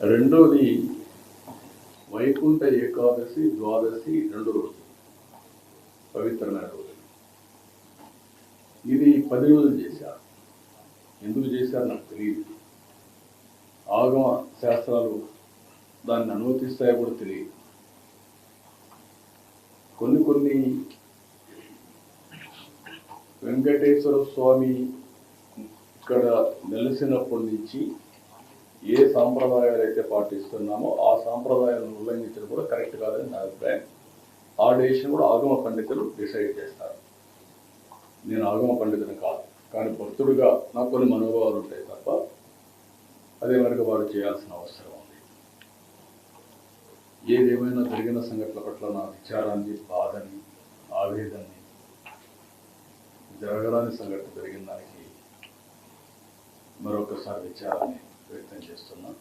రెండోది వైకుంఠ ఏకాదశి ద్వాదశి రెండు రోజులు. పవిత్రమైన రోజు ఇది పది రోజులు చేశారు. ఎందుకు చేశారు నాకు తెలియదు. ఆగమ శాస్త్రాలు దాన్ని అనుమతిస్తాయో కూడా తెలియదు. కొన్ని కొన్ని వెంకటేశ్వర స్వామి ఇక్కడ నెలసినప్పటి నుంచి ఏ సాంప్రదాయాలు అయితే పాటిస్తున్నామో ఆ సాంప్రదాయాలను ఉల్లంఘించడం కూడా కరెక్ట్ కాదని నా అభిప్రాయం. ఆ డెసిషన్ కూడా ఆగమ పండితులు డిసైడ్ చేస్తారు. నేను ఆగమ పండితుని కాదు. కానీ భక్తుడిగా నాకు కొన్ని మనోభావాలు ఉంటాయి తప్ప అదే వరకు వారు చేయాల్సిన అవసరం ఉంది. ఏదేమైనా జరిగిన సంఘటనల పట్ల నా విచారాన్ని బాధని ఆవేదనని జరగరాని సంఘటన జరిగిన దానికి మరొకసారి విచారాన్ని ప్రయత్నం చేస్తున్నాం.